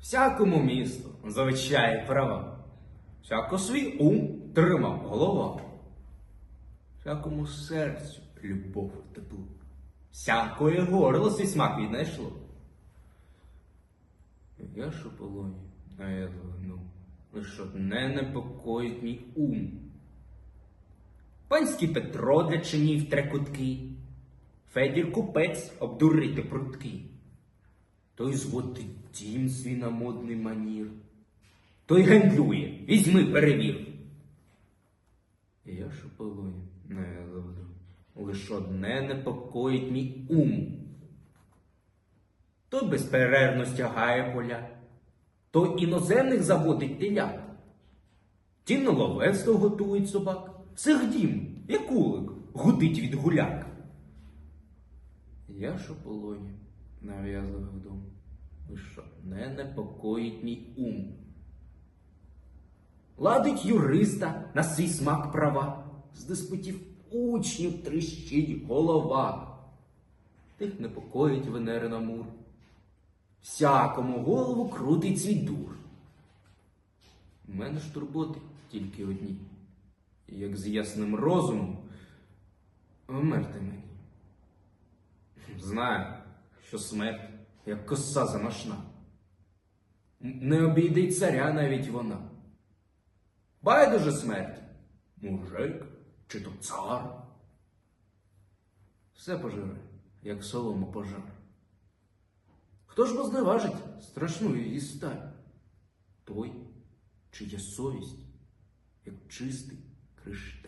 Всякому місту завичає права, всяко свій ум тримав голова, всякому серцю любов тепло, всякої горло свій смак віднайшло. Я ж у полоні, згину, лиш одне непокоїть мій ум. Панський Петро для чинів трекутки, Федір купець обдурити прутки. Той зводить дім свій на модний манір, той гендлює, візьми, перевір. Я полоні, не завжди, лиш одне непокоїть мій ум. Той безперервно стягає поля, той іноземних заводить телят. Ті на готують собак, цих дім, як кулик, гудить від гуляк. Я полоні, нав'язливих дум, лиш одне непокоїть мій ум. Ладить юриста на свій смак права, з диспутів учнів тріщить голова. Тих непокоїть Венерина мур. Всякому голову крутить свій дур. У мене ж турботи тільки одні. Як з ясним розумом вмерти мені. Знаю, що смерть, як коса замашна. Не обійде й царя навіть вона. Байдуже смерть, мужик чи то цар. Все пожире, як солому пожар. Хто ж возневажить страшну її сталь? Той, чия совість, як чистий кришталь.